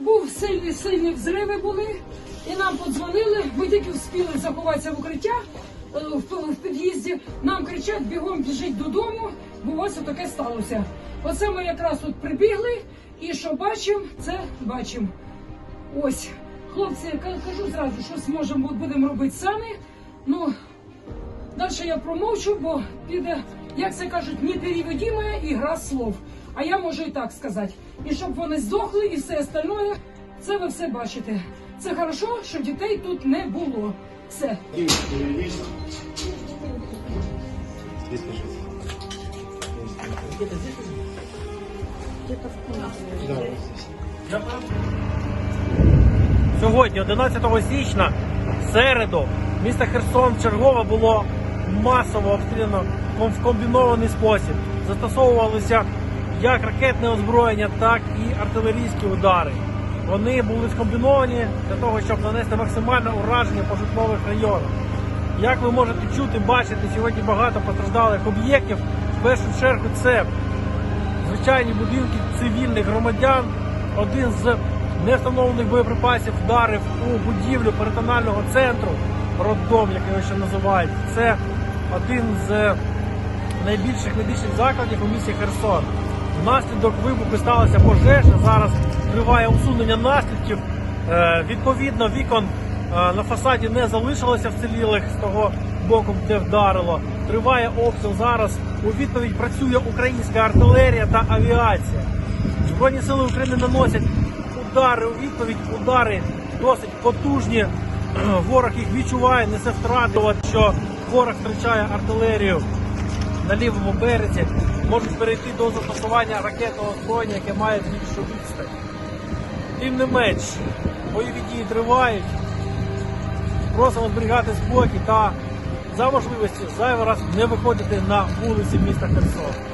Був сильні, сильні взриви були, і нам подзвонили. Ми тільки встигли заховатися в укриття е, в, під'їзді. Нам кричать, бігом біжить додому, бо ось таке сталося. Оце ми якраз тут прибігли, і що бачимо, це бачимо. Ось, хлопці, я кажу зразу, щось можемо будемо робити самі. Ну, далі я промовчу, бо піде, як це кажуть, непереводима ігра слов. А я можу і так сказати. І щоб вони здохли, і все остальное, це ви все бачите. Це хорошо, що дітей тут не було. Все. Сьогодні, 11 січня, середу, місто Херсон чергове було масово обстріляно в комбінований спосіб. Застосовувалися як ракетне озброєння, так і артилерійські удари. Вони були скомбіновані для того, щоб нанести максимальне ураження по житлових районах. Як ви можете чути, бачити, сьогодні багато постраждалих об'єктів. В першу чергу це звичайні будинки цивільних громадян. Один з невстановлених боєприпасів вдарив у будівлю перитонального центру, роддом, як його ще називають. Це один з найбільших медичних закладів у місті Херсон. Внаслідок вибуху сталася пожежа. Зараз триває усунення наслідків. Е, Відповідно, вікон е, на фасаді не залишилося вцілілих з того боку, де вдарило. Триває обстріл зараз. У відповідь працює українська артилерія та авіація. Збройні сили України наносять удари у відповідь. Удари досить потужні. Ворог їх відчуває, несе втрати. Що ворог втрачає артилерію на лівому березі, можуть перейти до застосування ракетного озброєння, яке має більшу відстань. Тим не менш, бойові дії тривають. Просимо зберігати спокій та за можливості зайвий раз не виходити на вулиці міста Херсон.